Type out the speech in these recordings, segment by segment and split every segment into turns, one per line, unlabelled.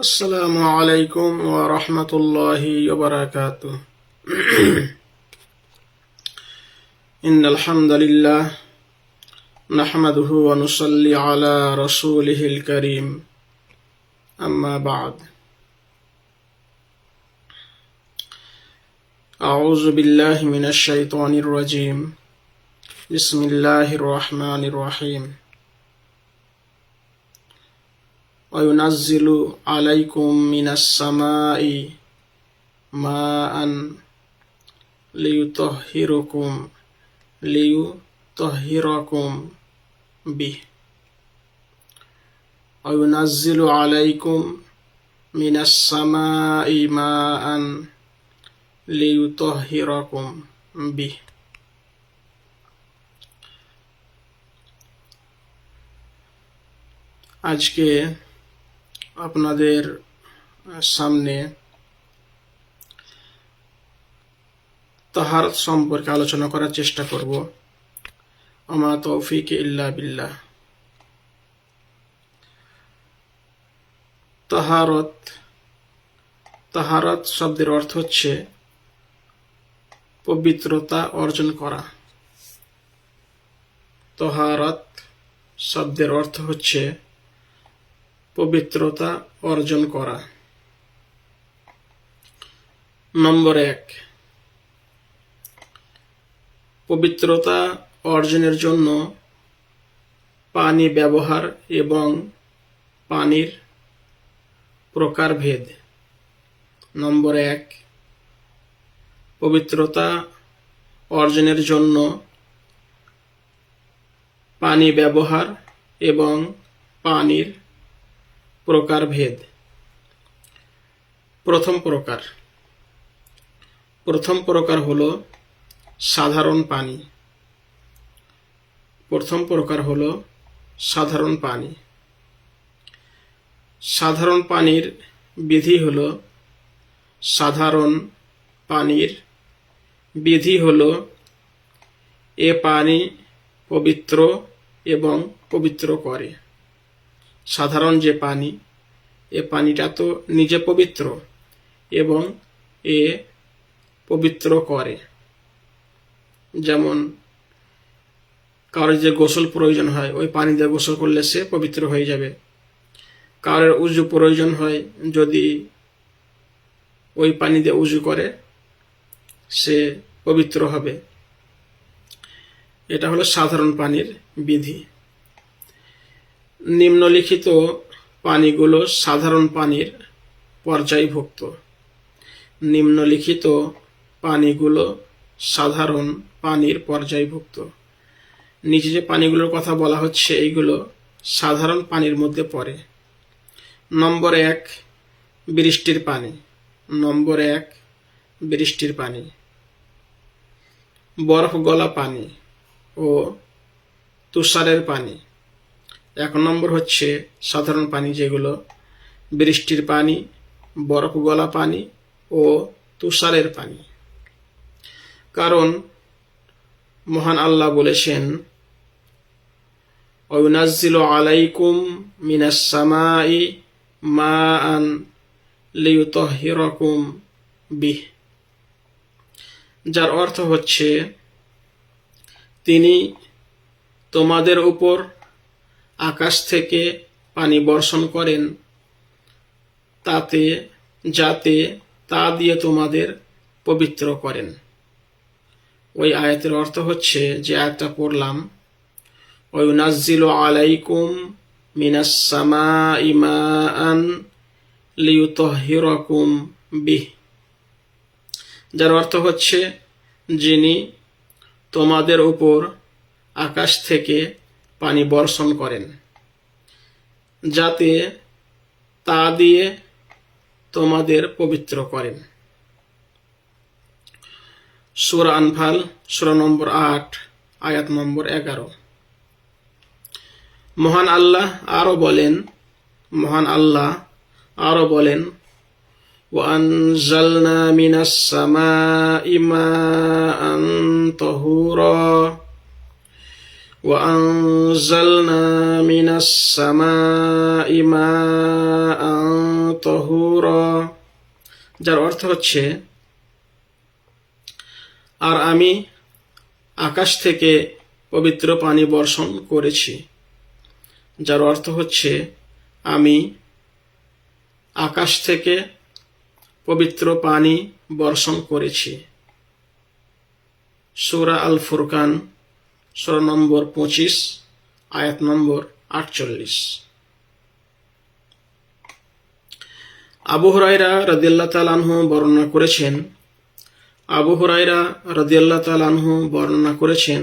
السلام عليكم ورحمة الله وبركاته. إن الحمد لله نحمده ونصلي على رسوله الكريم. أما بعد. أعوذ بالله من الشيطان الرجيم. بسم الله الرحمن الرحيم. وينزل عليكم من السماء ماء ليطهركم ليطهركم به وينزل عليكم من السماء ماء ليطهركم به আজকে আপনাদের সামনে তাহার সম্পর্কে আলোচনা করার চেষ্টা করব। আমা তৌফিক ইল্লা বিল্লাহ। তাহারত তাহারত শব্দের অর্থ হচ্ছে পবিত্রতা অর্জন করা। তহারত শব্দের অর্থ হচ্ছে পবিত্রতা অর্জন করা। নম্বর এক। পবিত্রতা অর্জনের জন্য পানি ব্যবহার এবং পানির প্রকারভেদ। নম্বর এক। পবিত্রতা অর্জনের জন্য পানি ব্যবহার এবং পানির প্রকারভেদ প্রথম প্রকার। প্রথম প্রকার হলো সাধারণ পানি। প্রথম প্রকার হলো সাধারণ পানি। সাধারণ পানির বিধি হলো সাধারণ পানির বিধি হলো এ পানি পবিত্র এবং পবিত্র করে। সাধারণ যে পানি, এ পানিটা তো নিজে পবিত্র এবং এ পবিত্র করে। যেমন কারোর যে গোসল প্রয়োজন হয়, ওই পানি দিয়ে গোসল করলে সে পবিত্র হয়ে যাবে। কারোর উজু প্রয়োজন হয়, যদি ওই পানি দিয়ে উজু করে, সে পবিত্র হবে। এটা হলো সাধারণ পানির বিধি। নিম্নলিখিত পানিগুলো সাধারণ পানির পর্যায়ভুক্ত। নিম্নলিখিত পানিগুলো সাধারণ পানির পর্যায়ভুক্ত। নিচে যে পানিগুলোর কথা বলা হচ্ছে, এইগুলো সাধারণ পানির মধ্যে পড়ে। নম্বর এক, বৃষ্টির পানি। নম্বর এক, বৃষ্টির পানি। বরফ গলা পানি ও তুষারের পানি। এক নম্বর হচ্ছে সাধারণ পানি যেগুলো বৃষ্টির পানি, বরফ গলা পানি ও তুষারের পানি। কারণ মহান আল্লাহ বলেছেন অয়ুনাজিল আলাইকুম মিনাস সামাই মা আন লিউতহিরকুম বিহ। যার অর্থ হচ্ছে, তিনি তোমাদের উপর আকাশ থেকে পানি বর্ষণ করেন। তাতে, যাতে তা দিয়ে তোমাদের পবিত্র করেন। ওই আয়াতের অর্থ হচ্ছে যে আয়াতটা পড়লাম ওই নাজিল আলাইকুম মিনাস সামা ইমান লিউতহিরকুম বিহ। যার অর্থ হচ্ছে যিনি তোমাদের উপর আকাশ থেকে পানি বর্ষণ করেন যাতে তা দিয়ে তোমাদের পবিত্র করেন সুরা আনফাল সুরা নম্বর আট আয়াত নম্বর এগারো মহান আল্লাহ আরো বলেন মহান আল্লাহ আরো বলেন وأنزلنا من السماء ماء طهورا وأنزلنا من السماء ماء طهورا যার অর্থ হচ্ছে আর আমি আকাশ থেকে পবিত্র পানি বর্ষণ করেছি যার অর্থ হচ্ছে আমি আকাশ থেকে পবিত্র পানি বর্ষণ করেছি সুরা আল ফুরকান সুরা নম্বর পঁচিশ, আয়াত নম্বর আটচল্লিশ। আবু হরাইরা রদিয়াল্লাহ তালানহু বর্ণনা করেছেন, আবু হরাইরা রদিয়াল্লাহ তালানহু বর্ণনা করেছেন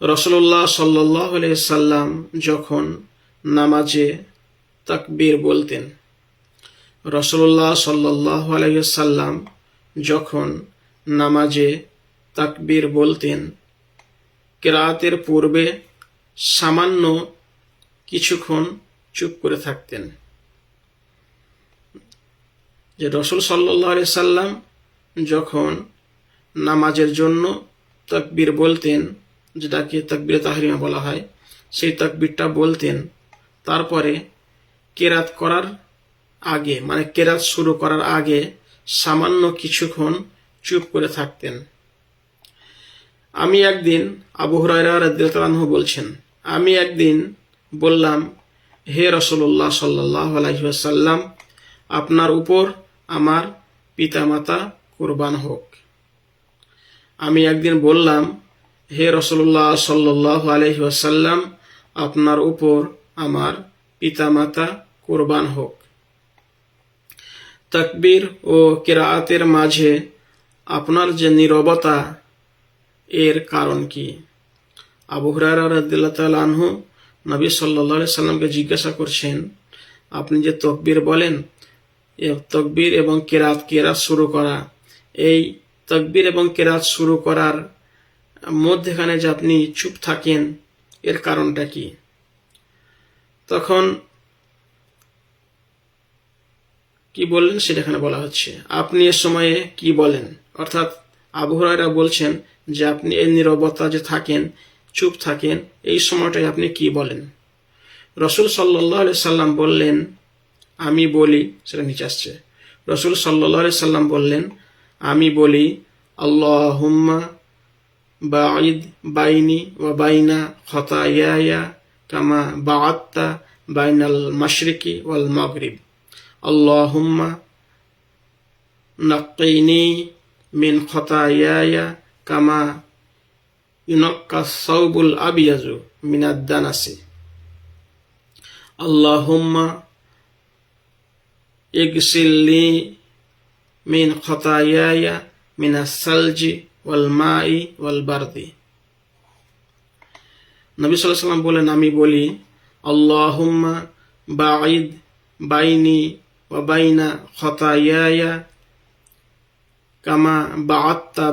রসল্লাহ সাল্লাহ সাল্লাম যখন নামাজে তাকবীর বলতেন রসল্লাহ সাল্লাহ সাল্লাম যখন নামাজে তাকবীর বলতেন কেরাতের পূর্বে সামান্য কিছুক্ষণ চুপ করে থাকতেন। যে রসুল সাল্লাহ সাল্লাম যখন নামাজের জন্য তাকবীর বলতেন যেটাকে তাকবির তাহরিমা বলা হয়, সেই তাকবিরটা বলতেন, তারপরে কেরাত করার আগে মানে কেরাত শুরু করার আগে সামান্য কিছুক্ষণ চুপ করে থাকতেন। আমি একদিন আবু হুরায়রা রাদিয়াল্লাহু বলছেন, আমি একদিন বললাম, হে রসল্লাহ সাল্লাহ আলহিহাসাল্লাম আপনার উপর আমার পিতামাতা কোরবান হোক। আমি একদিন বললাম, হে রসল্লাহ সাল্লাহ আলহিহাসাল্লাম আপনার উপর আমার পিতামাতা কোরবান হোক। তাকবীর ও কেরাতের মাঝে আপনার যে নীরবতা এর কারণ কি? আবু হুরারা রাদিল্লা আনহু নবী সাল্লা সাল্লামকে জিজ্ঞাসা করছেন, আপনি যে তকবীর বলেন তকবীর এবং কেরাত কেরাত শুরু করা? এই তকবীর এবং কেরাত শুরু করার মধ্যেখানে যে আপনি চুপ থাকেন, এর কারণটা কি? তখন কি বললেন সেটা এখানে বলা হচ্ছে। আপনি এ সময়ে কি বলেন? অর্থাৎ আবহাওয়ারা বলছেন যে আপনি এই নিরবতা যে থাকেন, চুপ থাকেন, এই সময়টায় আপনি কি বলেন? রসুল সাল্লাহ সাল্লাম বললেন, আমি বলি, সেটা নিচে আসছে। রসুল সাল্লাহ সাল্লাম বললেন, আমি বলি আল্লাহ বাঈদ বাইনি ওয়া বাইনা খতায়া কামা বাআত্তা বাইনাল মাশরিকি ওয়াল মাগরিব। আল্লাহুম্মা নাক্কিনি মিন খতায়ায়া কামা ইউনক্কা সাউবুল আবিয়াজু মিনাদ দানাসি। আল্লাহুম্মা ইগসিলনি মিন খতায়ায়া মিনাস সালজি ওয়াল মাই ওয়াল বারদি। নবী সাল্লাহ সাল্লাম বলেন, আমি বলি, আল্লাহুম্মা বাঈদ বাইনি ওয়া বাইনা খতায়ায়া কামা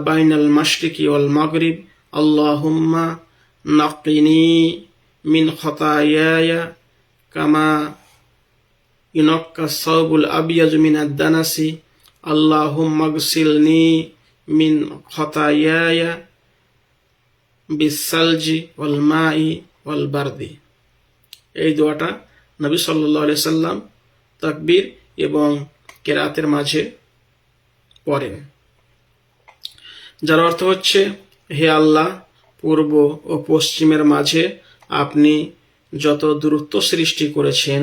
বাইনাল ওয়াল মিন কামা মিন এই দোয়াটা নবী সাল্লাহ সাল্লাম তাকবীর এবং কেরাতের মাঝে পড়েন। যার অর্থ হচ্ছে, হে আল্লাহ, পূর্ব ও পশ্চিমের মাঝে আপনি যত দূরত্ব সৃষ্টি করেছেন,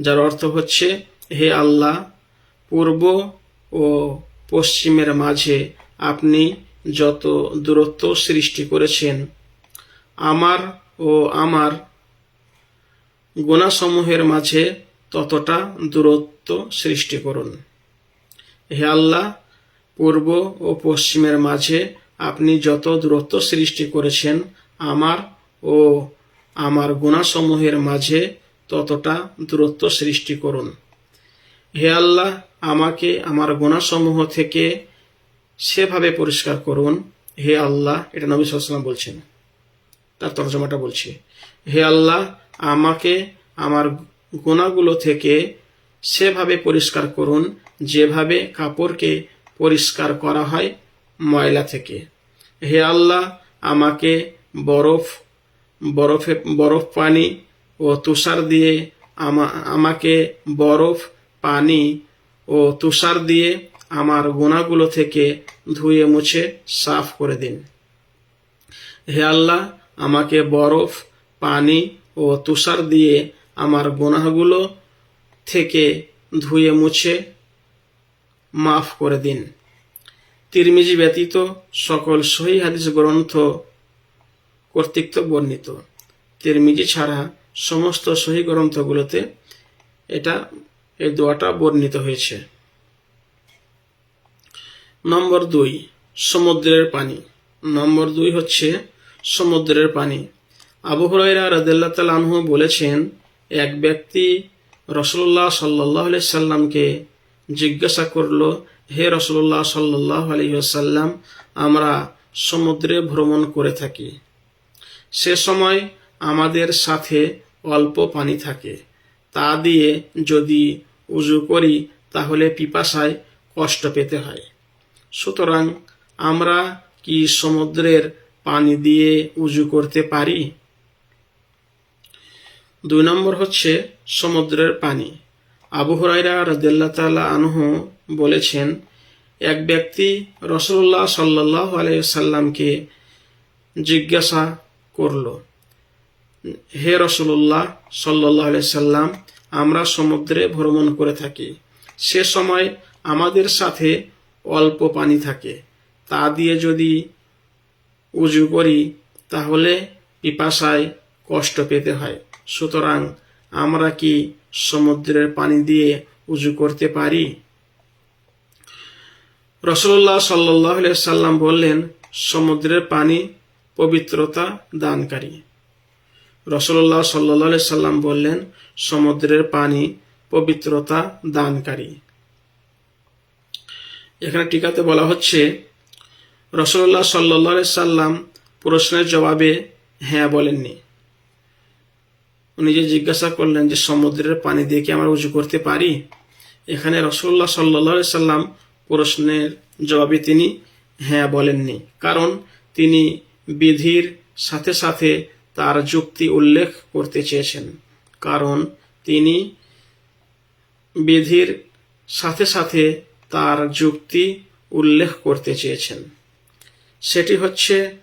যার অর্থ হচ্ছে, হে আল্লাহ, পূর্ব ও পশ্চিমের মাঝে আপনি যত দূরত্ব সৃষ্টি করেছেন, আমার ও আমার গুণাসমূহের মাঝে ততটা দূরত্ব সৃষ্টি করুন। হে আল্লাহ পূর্ব ও পশ্চিমের মাঝে আপনি যত দূরত্ব সৃষ্টি করেছেন, আমার ও আমার গুণাসমূহের মাঝে ততটা দূরত্ব সৃষ্টি করুন। হে আল্লাহ, আমাকে আমার গুণাসমূহ থেকে সেভাবে পরিষ্কার করুন। হে আল্লাহ, এটা নবী সাল্লাম বলছেন। তার তর্জমাটা বলছি। হে আল্লাহ, আমাকে আমার গুণাগুলো থেকে সেভাবে পরিষ্কার করুন, যেভাবে কাপড়কে পরিষ্কার করা হয় ময়লা থেকে। হে আল্লাহ, আমাকে বরফ, বরফে, বরফ পানি ও তুষার দিয়ে আমাকে বরফ, পানি ও তুষার দিয়ে আমার গোনাগুলো থেকে ধুয়ে মুছে সাফ করে দিন। হে আল্লাহ, আমাকে বরফ, পানি ও তুষার দিয়ে আমার গোনাগুলো থেকে ধুয়ে মুছে মাফ করে দিন। তিরমিজি ব্যতীত সকল সহি হাদিস গ্রন্থ কর্তৃক বর্ণিত। তিরমিজি ছাড়া সমস্ত সহি গ্রন্থগুলোতে এটা, এই দোয়াটা বর্ণিত হয়েছে। নম্বর দুই, সমুদ্রের পানি। নম্বর দুই হচ্ছে সমুদ্রের পানি। আবু হুরাইরা রাদিল্লাহ তাল আনহু বলেছেন, এক ব্যক্তি রসুল্লাহ সাল্লাহ সাল্লামকে জিজ্ঞাসা করল, হে রসুল্লাহ সাল্লাহ আলহিহাসাল্লাম আমরা সমুদ্রে ভ্রমণ করে থাকি। সে সময় আমাদের সাথে অল্প পানি থাকে। তা দিয়ে যদি উজু করি, তাহলে পিপাসায় কষ্ট পেতে হয়। সুতরাং আমরা কি সমুদ্রের পানি দিয়ে উজু করতে পারি? দুই নম্বর হচ্ছে সমুদ্রের পানি। আবু হরাইরা রাদিল্লা তালা আনহু বলেছেন, এক ব্যক্তি রসুল্লাহ সাল্লাহ আলাইসাল্লামকে জিজ্ঞাসা করল, হে রসুল্লাহ সাল্লাহ সাল্লাম আমরা সমুদ্রে ভ্রমণ করে থাকি। সে সময় আমাদের সাথে অল্প পানি থাকে। তা দিয়ে যদি উজু করি, তাহলে পিপাসায় কষ্ট পেতে হয়। সুতরাং আমরা কি সমুদ্রের পানি দিয়ে উজু করতে পারি? রসল্লাহ সাল্লাহ সাল্লাম বললেন, সমুদ্রের পানি পবিত্রতা দানকারী। রসল্লাহ সাল্লাহ সাল্লাম বললেন, সমুদ্রের পানি পবিত্রতা দানকারী। এখানে টিকাতে বলা হচ্ছে রসল্লাহ সাল্লাহ সাল্লাম প্রশ্নের জবাবে হ্যাঁ বলেননি। উনি যে জিজ্ঞাসা করলেন যে সমুদ্রের পানি দিয়ে কি আমরা উঁচু করতে পারি? এখানে রসল্লাহ সাল্লাহ সাল্লাম প্রশ্নের জবাবে তিনি হ্যাঁ বলেননি। কারণ তিনি বিধির সাথে সাথে তার যুক্তি উল্লেখ করতে চেয়েছেন। কারণ তিনি বিধির সাথে সাথে তার যুক্তি উল্লেখ করতে চেয়েছেন। সেটি হচ্ছে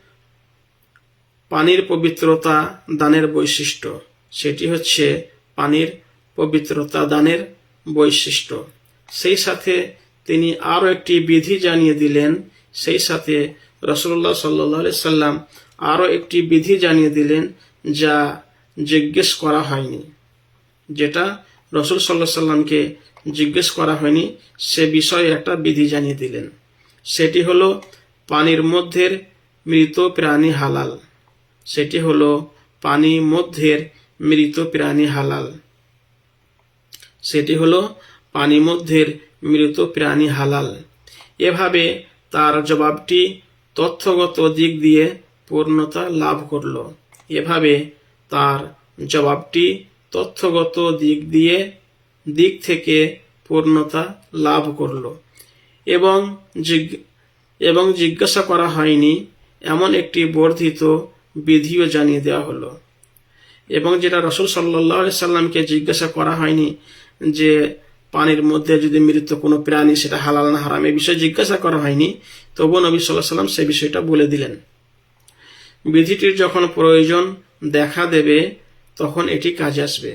পানির পবিত্রতা দানের বৈশিষ্ট্য। সেটি হচ্ছে পানির পবিত্রতা দানের বৈশিষ্ট্য। সেই সাথে তিনি আরও একটি বিধি জানিয়ে দিলেন, সেই সাথে রসল্লাহ সাল্লি সাল্লাম আরও একটি বিধি জানিয়ে দিলেন যা জিজ্ঞেস করা হয়নি। যেটা রসুল সাল্লাহ সাল্লামকে জিজ্ঞেস করা হয়নি, সে বিষয়ে একটা বিধি জানিয়ে দিলেন। সেটি হলো পানির মধ্যের মৃত প্রাণী হালাল। সেটি হলো পানি মধ্যের মৃত প্রাণী হালাল। সেটি হলো পানি মধ্যের মৃত প্রাণী হালাল। এভাবে তার জবাবটি তথ্যগত দিক দিয়ে পূর্ণতা লাভ করল। এভাবে তার জবাবটি তথ্যগত দিক দিয়ে দিক থেকে পূর্ণতা লাভ করল এবং এবং জিজ্ঞাসা করা হয়নি, এমন একটি বর্ধিত বিধিও জানিয়ে দেওয়া হলো। এবং যেটা রসুল সাল্লাহ সাল্লামকে জিজ্ঞাসা করা হয়নি যে পানির মধ্যে যদি মৃত কোনো প্রাণী সেটা হালাল না হারাম এই বিষয়ে জিজ্ঞাসা করা হয়নি। তবুও নবী সাল্লাহ সাল্লাম সে বিষয়টা বলে দিলেন। বিধিটির যখন প্রয়োজন দেখা দেবে, তখন এটি কাজে আসবে।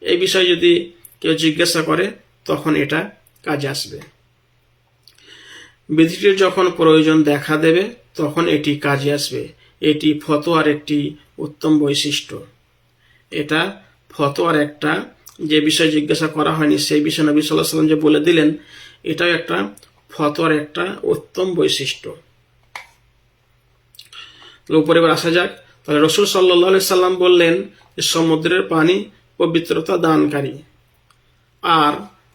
এই বিষয়ে যদি কেউ জিজ্ঞাসা করে, তখন এটা কাজে আসবে। বিধিটির যখন প্রয়োজন দেখা দেবে, তখন এটি কাজে আসবে। এটি ফতোয়ার একটি উত্তম বৈশিষ্ট্য। এটা ফতোয়ার একটা যে বিষয় জিজ্ঞাসা করা হয়নি, সেই বিষয়ে নবী সাল্লাহ সাল্লাম যে বলে দিলেন, এটাও একটা ফতোয়ার একটা উত্তম বৈশিষ্ট্য। উপরে এবার আসা যাক। তাহলে রসুল সাল্লাহ সাল্লাম বললেন যে, সমুদ্রের পানি পবিত্রতা দানকারী। আর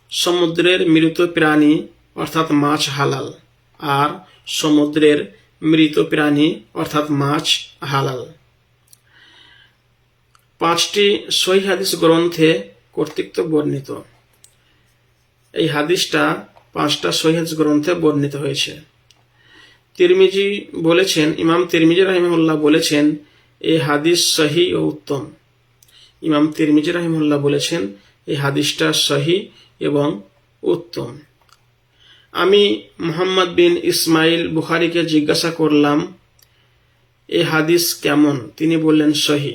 সমুদ্রের মৃত প্রাণী অর্থাৎ মাছ হালাল। আর সমুদ্রের মৃত প্রাণী অর্থাৎ মাছ হালাল। পাঁচটি সহি হাদিস গ্রন্থে কর্তৃত্ব বর্ণিত। এই হাদিসটা পাঁচটা সহি হাদিস গ্রন্থে বর্ণিত হয়েছে। তিরমিজি বলেছেন, ইমাম তিরমিজি রাহিমুল্লাহ বলেছেন এই হাদিস সহি ও উত্তম। ইমাম তিরমিজি রাহিমুল্লাহ বলেছেন এই হাদিসটা সহি এবং উত্তম। আমি মোহাম্মদ বিন ইসমাইল বুখারিকে জিজ্ঞাসা করলাম, এ হাদিস কেমন? তিনি বললেন, সহি।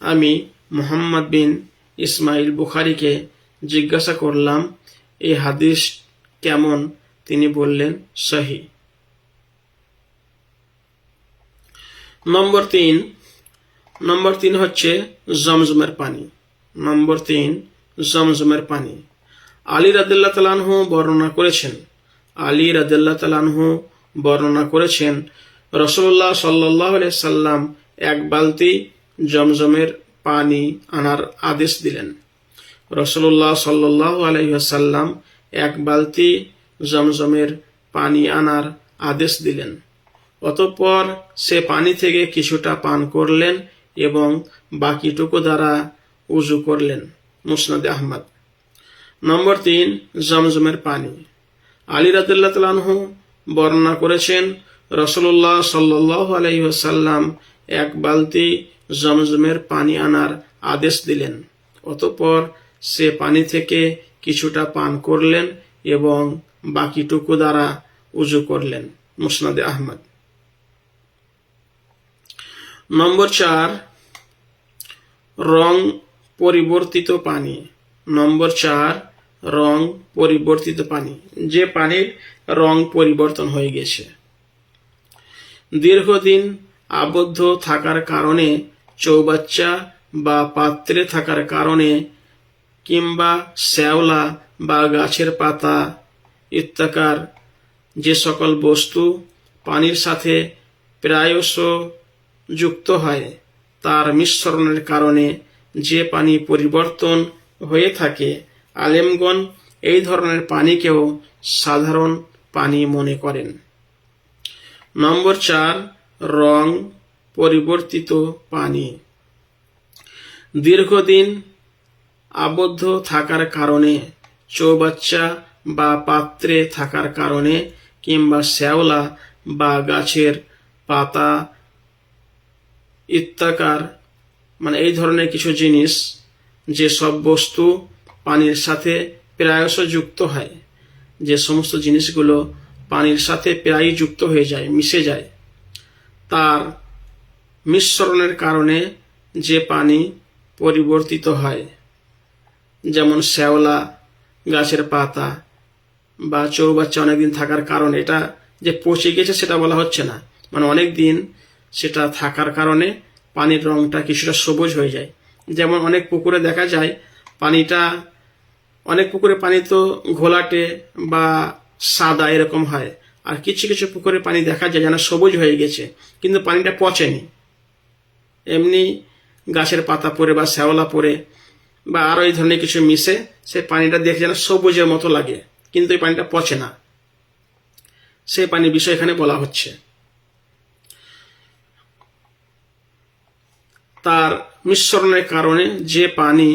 আমি মোহাম্মদ বিন ইসমাইল বুখারিকে জিজ্ঞাসা করলাম, এই হাদিস কেমন? তিনি বললেন, সহি। নম্বর তিন নম্বর তিন হচ্ছে জমজমের পানি। নম্বর তিন, জমজমের পানি। আলী রাদিল্লা তালানহু বর্ণনা করেছেন। আলী রাদিল্লা তালানহু বর্ণনা করেছেন রসুল্লাহ সাল্লাহ সাল্লাম এক বালতি জমজমের পানি আনার আদেশ দিলেন। রসুল্লাহ সাল্লাহ আলহ্লাম এক বালতি জমজমের পানি আনার আদেশ দিলেন। অতঃপর সে পানি থেকে কিছুটা পান করলেন এবং বাকিটুকু দ্বারা উজু করলেন মুসনাদ আহমদ। নম্বর তিন, জমজমের পানি। আলী রাদুল্লাহ তালানহু বর্ণনা করেছেন রসুল্লাহ সাল্লাহ আলহিহাসাল্লাম এক বালতি জমজমের পানি আনার আদেশ দিলেন। অতঃপর সে পানি থেকে কিছুটা পান করলেন এবং বাকিটুকু দ্বারা উজু করলেন মুসনাদে আহমদ। নম্বর চার, রং পরিবর্তিত পানি। নম্বর চার, রং পরিবর্তিত পানি। যে পানির রং পরিবর্তন হয়ে গেছে। দীর্ঘদিন আবদ্ধ থাকার কারণে চৌবাচ্চা বা পাত্রে থাকার কারণে কিংবা শ্যাওলা বা গাছের পাতা ইত্যাকার যে সকল বস্তু পানির সাথে প্রায়শ যুক্ত হয়, তার মিশ্রণের কারণে যে পানি পরিবর্তন হয়ে থাকে, আলেমগণ এই ধরনের পানিকেও সাধারণ পানি মনে করেন। নম্বর চার, রং পরিবর্তিত পানি। দীর্ঘদিন আবদ্ধ থাকার কারণে, চৌবাচ্চা বা পাত্রে থাকার কারণে কিংবা শ্যাওলা বা গাছের পাতা ইত্যাকার মানে এই ধরনের কিছু জিনিস, যে সব বস্তু পানির সাথে প্রায়শ যুক্ত হয়, যে সমস্ত জিনিসগুলো পানির সাথে প্রায়ই যুক্ত হয়ে যায়, মিশে যায়, তার মিশ্রণের কারণে যে পানি পরিবর্তিত হয়, যেমন শ্যাওলা, গাছের পাতা বা চৌবাচ্চা অনেকদিন থাকার কারণে, এটা যে পচে গেছে সেটা বলা হচ্ছে না। মানে অনেক দিন সেটা থাকার কারণে পানির রংটা কিছুটা সবুজ হয়ে যায়। যেমন অনেক পুকুরে দেখা যায়, পানিটা, অনেক পুকুরে পানি তো ঘোলাটে বা সাদা এরকম হয়। আর কিছু কিছু পুকুরে পানি দেখা যায় যেন সবুজ হয়ে গেছে, কিন্তু পানিটা পচেনি। এমনি গাছের পাতা পরে বা শ্যাওলা পরে বা আরও এই ধরনের কিছু মিশে, সেই পানিটা দেখে যেন সবুজের মতো লাগে। কিন্তু এই পানিটা পচে না। সেই পানি বিষয় এখানে বলা হচ্ছে। তার মিশ্রণের কারণে যে পানি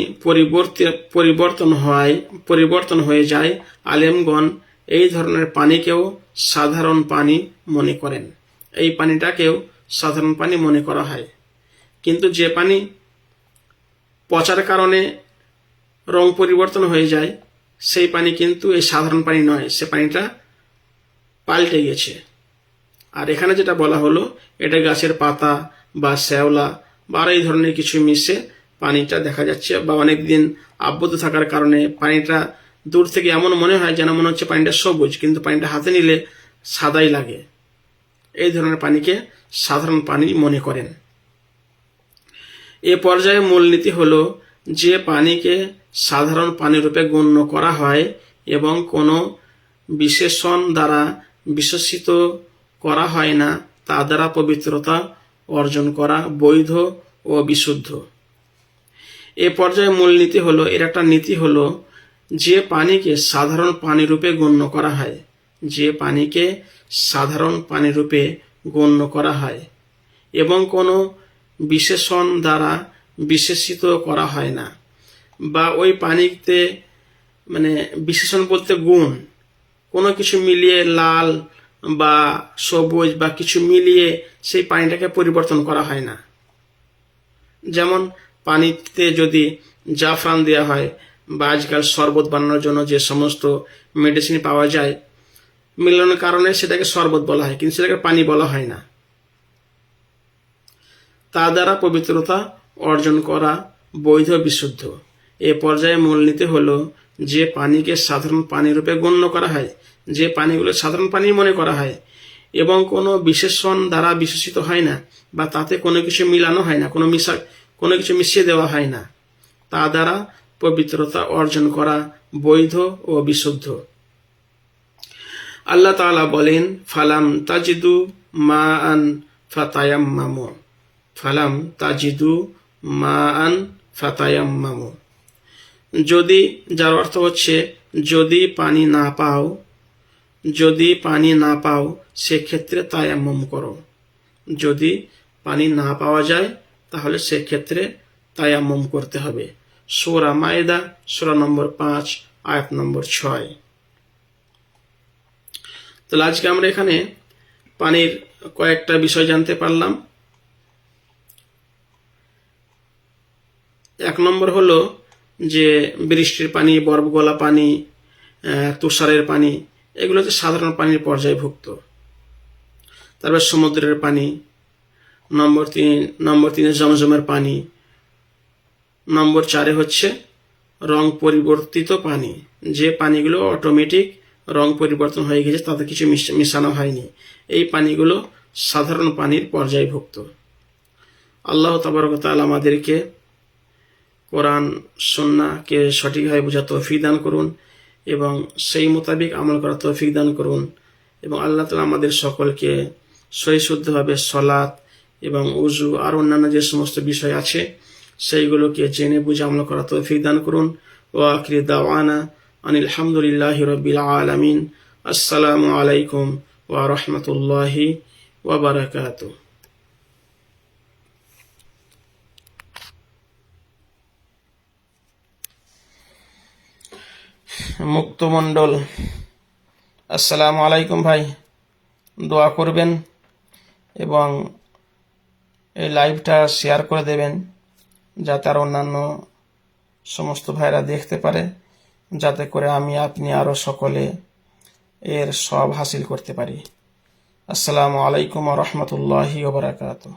পরিবর্তন হয়, পরিবর্তন হয়ে যায়, আলেমগণ এই ধরনের পানিকেও সাধারণ পানি মনে করেন। এই পানিটাকেও সাধারণ পানি মনে করা হয়। কিন্তু যে পানি পচার কারণে রং পরিবর্তন হয়ে যায়, সেই পানি কিন্তু এই সাধারণ পানি নয়, সে পানিটা পাল্টে গেছে। আর এখানে যেটা বলা হলো, এটা গাছের পাতা বা শ্যাওলা বা এই ধরনের কিছু মিশে পানিটা দেখা যাচ্ছে বা অনেক দিন আবদ্ধ থাকার কারণে পানিটা দূর থেকে এমন মনে হয় যেন মনে হচ্ছে পানিটা সবুজ, কিন্তু পানিটা হাতে নিলে সাদাই লাগে। এই ধরনের পানিকে সাধারণ পানি মনে করেন। এ পর্যায়ে মূলনীতি হলো যে পানিকে সাধারণ পানিরূপে গণ্য করা হয় এবং কোনো বিশেষণ দ্বারা বিশেষিত করা হয় না, তা দ্বারা পবিত্রতা অর্জন করা বৈধ ও বিশুদ্ধ। এ পর্যায়ে মূলনীতি হলো, এর একটা নীতি হলো যে পানিকে সাধারণ পানিরূপে গণ্য করা হয়, যে পানিকে সাধারণ পানিরূপে গণ্য করা হয় এবং কোনো বিশেষণ দ্বারা বিশেষিত করা হয় না। বা ওই পানিতে মানে বিশেষণ বলতে গুণ। কোনো কিছু মিলিয়ে লাল বা সবুজ বা কিছু মিলিয়ে সেই পানিটাকে পরিবর্তন করা হয় না। যেমন পানিতে যদি জাফরান দেওয়া হয় বা আজকাল শরবত বানানোর জন্য যে সমস্ত মেডিসিন পাওয়া যায়, মিলানোর কারণে সেটাকে শরবত বলা হয়, কিন্তু সেটাকে পানি বলা হয় না। তা দ্বারা পবিত্রতা অর্জন করা বৈধ বিশুদ্ধ। এ পর্যায়ে মূলনীতি হলো, যে পানিকে সাধারণ পানি রূপে গণ্য করা হয়, যে পানিগুলো সাধারণ পানি মনে করা হয়, এবং কোনো বিশেষণ দ্বারা বিশেষিত হয় না, বা তাতে কোনো কিছু মিলানো হয় না, কোনো মিশা কোনো কিছু মিশিয়ে দেওয়া হয় না। তা দ্বারা পবিত্রতা অর্জন করা বৈধ ও বিশুদ্ধ। আল্লাহ তাআলা বলেন, ফালাম তাজিদু মা আন ফাতায়াম্মামু। ফালাম তাজিদু মা আন ফাতায়াম্মামু। যদি, যার অর্থ হচ্ছে, যদি পানি না পাও, যদি পানি না পাও, সেক্ষেত্রে তায়াম্মম করো। যদি পানি না পাওয়া যায়, তাহলে সেক্ষেত্রে তায়াম্মম করতে হবে। সোরা মায়েদা, সোরা নম্বর পাঁচ, আয়াত নম্বর ছয়। তাহলে আজকে আমরা এখানে পানির কয়েকটা বিষয় জানতে পারলাম। এক নম্বর হলো যে বৃষ্টির পানি বরফ গলা পানি তুষারের পানি, এগুলো হচ্ছে সাধারণ পানির পর্যায়ভুক্ত। তারপর সমুদ্রের পানি, নম্বর তিন, নম্বর তিনে জমজমের পানি, নম্বর চারে হচ্ছে রং পরিবর্তিত পানি। যে পানিগুলো অটোমেটিক রং পরিবর্তন হয়ে গেছে, তাতে কিছু মিশ- মিশানো হয়নি। এই পানিগুলো সাধারণ পানির পর্যায়ভুক্ত। আল্লাহ তাবারকতাল আমাদেরকে কোরআন সন্নাকে সঠিকভাবে বোঝা তৌফিক দান করুন এবং সেই মোতাবেক আমল করা তৌফিক দান করুন এবং আল্লাহ তালা আমাদের সকলকে সহিশুদ্ধভাবে সলাৎ এবং উজু আর অন্যান্য যে সমস্ত বিষয় আছে সেইগুলোকে জেনে বুঝে আমল করা তৌফিক দান করুন। ও আখির দাওয়ানা আনিল হামদুলিল্লাহ রবিল আলমিন। আসসালামু আলাইকুম ওয়া রহমতুল্লাহি ওয়া বারাকাতুহ। মুক্তমণ্ডল। আসসালামু আলাইকুম ভাই। দোয়া করবেন এবং এই লাইভটা শেয়ার করে দেবেন যাতে আর অন্যান্য সমস্ত ভাইরা দেখতে পারে, যাতে করে আমি আপনি আরও সকলে এর সব হাসিল করতে পারি। আসসালামু আলাইকুম রহমতুল্লাহি ওবরাকাতুহ